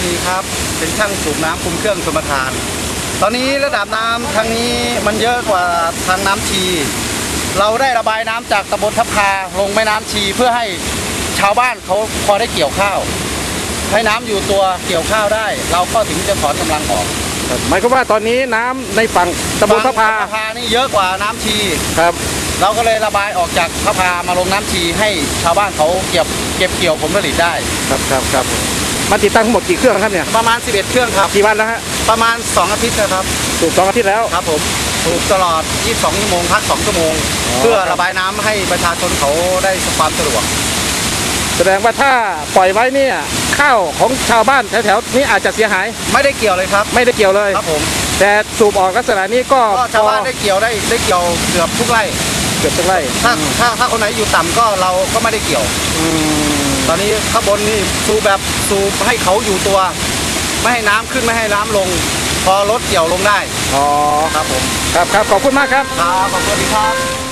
สุธีรถมณีครับ เป็นช่างสูบน้ำคุมเครื่องชมประทาน ตอนนี้ระดับน้ำทางนี้มันเยอะกว่าทางน้ำชี เราได้ระบายน้ำจากตำบลทับคาลงแม่น้ำชีเพื่อให้ชาวบ้านเขาพอได้เกี่ยวข้าว ให้น้ำอยู่ตัวเกี่ยวข้าวได้ เราก็ถึงจะถอนกำลังออกหมายความว่าตอนนี้น้ำในฝั่งตำบลพระพาฝั่งทับพานี่เยอะกว่าน้ำชีครับ เราก็เลยระบายออกจากพระพามาลงน้ำชีให้ชาวบ้านเขาเก็บเก็บเกี่ยวผลผลิตได้ ครับครับครับมาติดตั้งทั้งหมดกี่เครื่องครับเนี่ยประมาณ 11 เครื่องครับ กี่วันแล้วฮะประมาณ 2 อาทิตย์นะครับสูบสองอาทิตย์แล้ว ครับผมสูบตลอด 22 ชั่วโมง พัก 2 ชั่วโมง อ๋อ เพื่อระบายน้ำให้ประชาชนเขาได้ความสะดวก แสดงว่าถ้าปล่อยไว้เนี่ยข้าวของชาวบ้านแถวๆนี้อาจจะเสียหายไม่ได้เกี่ยวเลยครับ ไม่ได้เกี่ยวเลย ครับผมแต่สูบออกลักษณะนี้ก็ก็ชาวบ้านได้เกี่ยวได้ได้เกี่ยวเกือบทุกไร่ เกือบทุกไร่ถ้าถ้าถ้าคนไหนอยู่ต่ำก็เราก็ไม่ได้เกี่ยว อืมตอนนี้ข้างบนนี่สูบแบบสูบให้เขาอยู่ตัว ไม่ให้น้ำขึ้นไม่ให้น้ำลง พอรถเกี่ยวลงได้อ๋อครับผมครับครับขอบคุณมากครับ ครับขอบคุณครับ